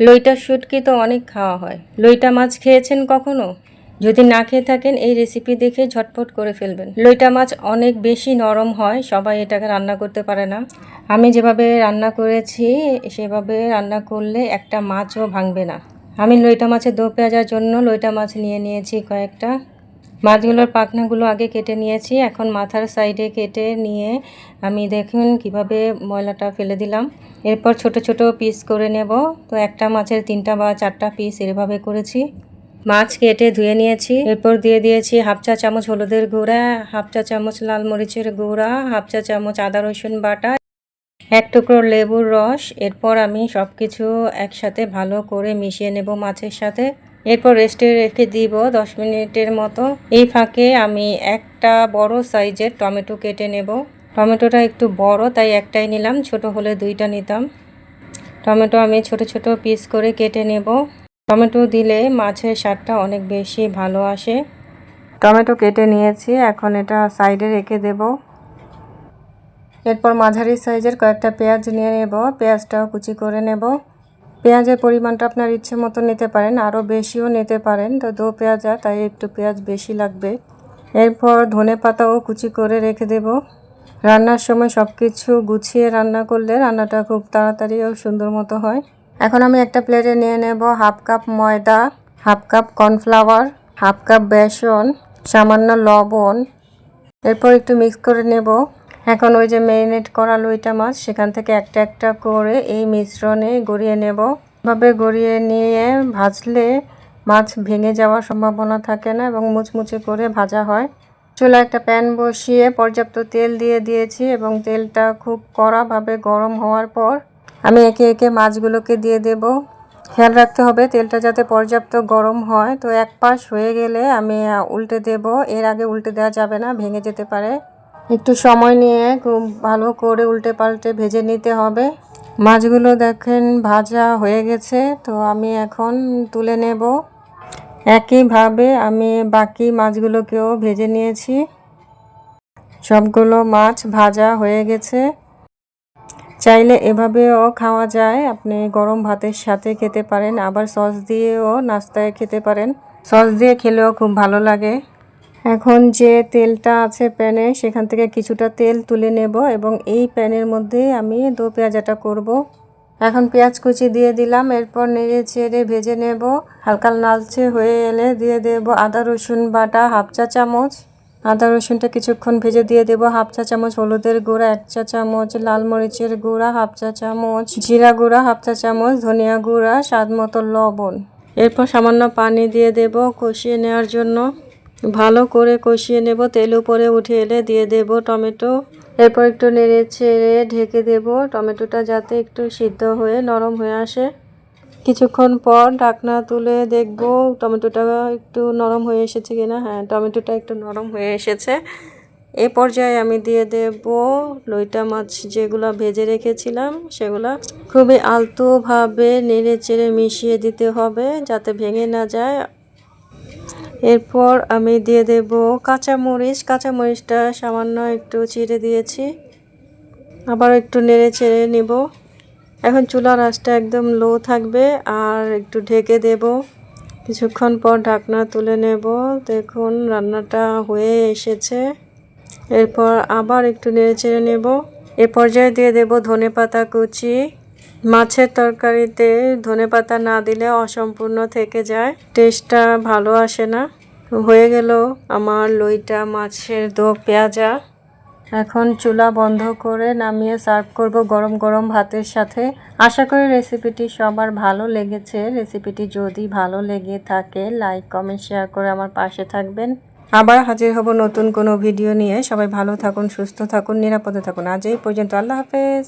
লইটা শুটকি তো অনেক খাওয়া হয়। লইটা মাছ খেয়েছেন কখনো? যদি না খেয়ে থাকেন, এই রেসিপি দেখে ঝটপট করে ফেলবেন। লইটা মাছ অনেক বেশি নরম হয়, সবাই এটাকে রান্না করতে পারে না। আমি যেভাবে রান্না করেছি, সেভাবে রান্না করলে একটা মাছও ভাঙবে না। আমি লইটা মাছের দো পেঁয়াজার জন্য লইটা মাছ নিয়ে নিয়েছি কয়েকটা। মাছগুলোর পাখনাগুলো আগে কেটে নিয়েছি, এখন মাথার সাইডে কেটে নিয়ে আমি দেখুন কীভাবে ময়লাটা ফেলে দিলাম। এরপর ছোট ছোট পিস করে নেব। তো একটা মাছের তিনটা বা চারটা পিস এভাবে করেছি। মাছ কেটে ধুয়ে নিয়েছি। এরপর দিয়ে দিয়েছি হাফ চা চামচ হলুদের গুঁড়া, হাফ চা চামচ লাল মরিচের গুঁড়া, হাফ চা চামচ আদা রসুন বাটা, এক টুকরো লেবুর রস। এরপর আমি সব কিছু একসাথে ভালো করে মিশিয়ে নেব মাছের সাথে। এরপর রেস্টে রেখে দিব দশ মিনিটের মতো। এই ফাঁকে আমি একটা বড় সাইজের টমেটো কেটে নেব। টমেটোটা একটু বড়, তাই একটাই নিলাম, ছোট হলে দুইটা নিতাম। টমেটো আমি ছোট ছোট পিস করে কেটে নেব। টমেটো দিলে মাছের স্বাদটা অনেক বেশি ভালো আসে। টমেটো কেটে নিয়েছি, এখন এটা সাইডে রেখে দেব। এরপর মাঝারি সাইজের কয়েকটা পেঁয়াজ নিয়ে নেব। পেঁয়াজটাও কুচি করে নেব। পেঁয়াজের পরিমাণটা আপনার ইচ্ছে মতো নিতে পারেন, আরও বেশিও নিতে পারেন। তো দো পেঁয়াজা তাই একটু পেঁয়াজ বেশি লাগবে। এরপর ধনে পাতাও কুচি করে রেখে দেব। রান্নার সময় সব কিছু গুছিয়ে রান্না করলে রান্নাটা খুব তাড়াতাড়ি ও সুন্দর মতো হয়। এখন আমি একটা প্লেটে নিয়ে নেব হাফ কাপ ময়দা, half cup cornflour, half cup বেসন, সামান্য লবণ। এরপর একটু মিক্স করে নেব। এখন ওই যে ম্যারিনেট করা লইটা মাছ, সেখান থেকে একটা একটা করে এই মিশ্রণে গড়িয়ে নেব। ভাবে গড়িয়ে নিয়ে ভাজলে মাছ ভেঙে যাওয়ার সম্ভাবনা থাকে না এবং মুচমুচে করে ভাজা হয়। চুলা একটা প্যান বসিয়ে পর্যাপ্ত তেল দিয়ে দিয়েছি এবং তেলটা খুব কড়াভাবে গরম হওয়ার পর আমি একে একে মাছগুলোকে দিয়ে দেব। খেয়াল রাখতে হবে তেলটা যাতে পর্যাপ্ত গরম হয়। তো এক পাশ হয়ে গেলে আমি উল্টে দেব। এর আগে উল্টে দেওয়া যাবে না, ভেঙে যেতে পারে। একটু সময় নিয়ে খুব ভালো করে উল্টে পাল্টে ভেজে নিতে হবে। মাছগুলো দেখেন ভাজা হয়ে গেছে, তো আমি এখন তুলে নেব। একইভাবে আমি বাকি মাছগুলোকেও ভেজে নিয়েছি। সবগুলো মাছ ভাজা হয়ে গেছে। চাইলে এভাবেও খাওয়া যায়। আপনি গরম ভাতের সাথে খেতে পারেন, আবার সস দিয়েও নাস্তায় খেতে পারেন। সস দিয়ে খেলেও খুব ভালো লাগে। এখন যে তেলটা আছে প্যানে, সেখান থেকে কিছুটা তেল তুলে নেব এবং এই প্যানের মধ্যে আমি দো পেঁয়াজাটা করব। এখন পেঁয়াজ কুচি দিয়ে দিলাম, এরপর নেড়ে চেড়ে ভেজে নেব। হালকা লালচে হয়ে এলে দিয়ে দেব আদা, রসুন বাটা হাফ চা চামচ। আদা, রসুনটা কিছুক্ষণ ভেজে দিয়ে দেবো, হাফ চা চামচ হলুদের গুঁড়া, এক চা চামচ লাল মরিচের গুঁড়া, হাফ চা চামচ জিরা গুঁড়া, হাফ চা চামচ ধনিয়া গুঁড়া স্বাদ মতো লবণ। এরপর সামান্য পানি দিয়ে দেব কষিয়ে নেওয়ার জন্য। ভালো করে কষিয়ে নেব, তেল উপরে উঠে এলে দিয়ে দেব টমেটো। এরপর একটু নেড়ে ছেড়ে ঢেকে দেব, টমেটোটা যাতে একটু সিদ্ধ হয়ে নরম হয়ে আসে। কিছুক্ষণ পর ঢাকনা তুলে দেখব টমেটোটা একটু নরম হয়ে এসেছে কিনা। হ্যাঁ টমেটোটা একটু নরম হয়ে এসেছে। এ পর্যায়ে আমি দিয়ে দেব লইটা মাছ যেগুলো ভেজে রেখেছিলাম, সেগুলো। খুবই আলতোভাবে নেড়ে চেড়ে মিশিয়ে দিতে হবে যাতে ভেঙে না যায়। এরপর আমি দিয়ে দেব কাঁচামরিচ। কাঁচামরিচটা সামান্য একটু চিড়ে দিয়েছি। আবার একটু নেড়ে চেড়ে নেব। এখন চুলার আঁচটা একদম লো থাকবে আর একটু ঢেকে দেব। কিছুক্ষণ পর ঢাকনা তুলে নেব। দেখুন, রান্নাটা হয়ে এসেছে। এরপর আবার একটু নেড়ে চেড়ে নেব। এ পর্যায়ে দিয়ে দেব ধনে পাতা কুচি। মাছের তরকারিতে ধনে পাতা না দিলে অসম্পূর্ণ থেকে যায়। টেস্টটা ভালো আসে না। হয়ে গেল আমার লইটা, মাছের দো পেঁয়াজা। এখন চুলা বন্ধ করে নামিয়ে সার্ভ করব গরম গরম ভাতের সাথে। আশা করি রেসিপিটি সবার ভালো লেগেছে। রেসিপিটি যদি ভালো লেগে থাকে, লাইক, কমেন্ট, শেয়ার করে আমার পাশে থাকবেন। আবার হাজির হব নতুন কোনো ভিডিও নিয়ে। সবাই ভালো থাকুন, সুস্থ থাকুন, নিরাপদে থাকুন। আজ এই পর্যন্ত। আল্লাহ হাফেজ।